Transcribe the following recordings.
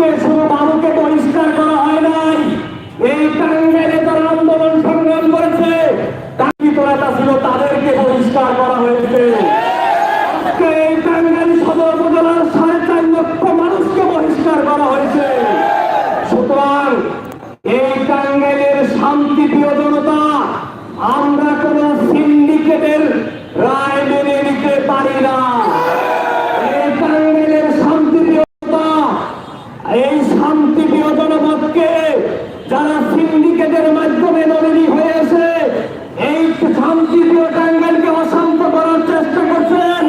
আজকে শুধু বাবুকে করা হয় নাই। এই টাঙ্গাইলে তারা আন্দোলন সংগ্রাম করেছে ছিল তাদেরকে করা হয়েছে। এই টাঙ্গাইল সদর উপজেলার সাড়ে চার লক্ষ মানুষকে বহিষ্কার করা হয়েছে। সুতরাং এই টাঙ্গাইলের শান্তি, প্রিয় জনতা এই শান্তি প্রিয় টাঙ্গাইলকে অশান্ত করার চেষ্টা করছেন।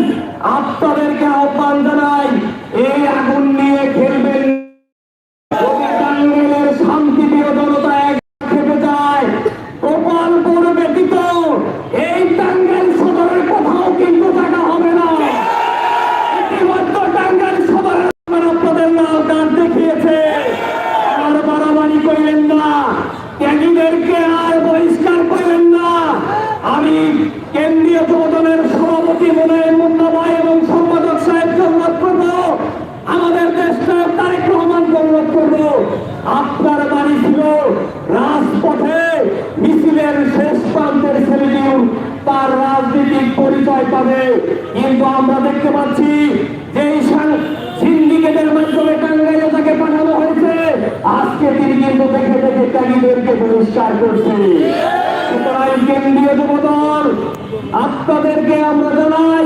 আপনাদেরকে আহ্বান জানাই এই আগুন নিয়ে খেলবেন যদি টাঙ্গাইলের শান্তি প্রিয় জনতা এক খেপে যায় গোপালপুর ব্যতীত এই টাঙ্গাইল সদরের কোথাও কিন্তু টাকা হবে না ইতিমধ্যে টাঙ্গাইল সদরের আপনাদের লাল কার্ড দেখিয়েছে আর বাড়াবাড়ি করিলেন না ত্যাগীদেরকে আর বহিষ্কার করিলেন না আমি কেন্দ্রীয় যুবদলের সভাপতি মনোনয়ন মুন্না ভাই এবং সম্পাদক সাহেবকে অনুরোধ করব। আমাদের দেশটা তারেক রহমানকে অনুরোধ করব। আপনার বাড়ি ছিল রাজপথে মিছিলের শেষ প্রান্তের ছেলেটিও তার রাজনৈতিক পরিচয় পাবে। কিন্তু আমরা দেখতে পাচ্ছি যে সিন্ডিকেটের মাধ্যমে টাঙ্গাইলে তাকে পাঠানো হয়েছে। আজকে তিনি কিন্তু দেখে দেখে ত্যাগীদেরকে বহিষ্কার করছে সুতরাং কেন্দ্রীয় যুবদল আপনাদেরকে আমরা জানাই,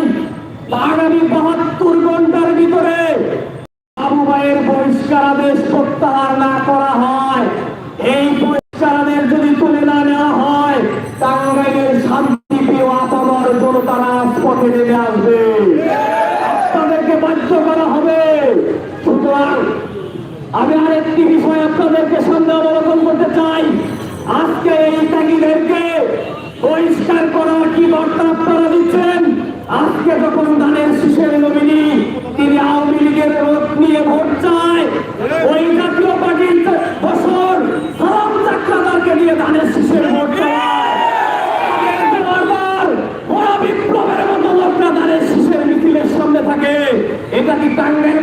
আগামী বাহাত্তর ঘণ্টার ভিতরে আবু বহিষ্কার আদেশ প্রত্যাহার না করা হয়। এই বহিষ্কার আদেশ যদি তুলে না নেওয়া হয় টাঙ্গাইলের শান্তি প্রিয় আপামর জনতা রাজপথে নেমে আসবে। আপনাদেরকে বাধ্য করা হবে। সুতরাং আমি আরেকটি বিষয় আপনাদেরকে সামনে অবলোকন করতে চাই। আজকে এই কি বার্তা আপনারা দিচ্ছেন। আজকে যখন দানের শিশের নমিনি তিনি আওয়ামী লীগের রোধ নিয়ে ভোট চায়, ওই জাতীয় পার্টির বছর সালাম চাকরাদারকে নিয়ে দানের শিশের ভোট এটা কি টাঙ্গাইল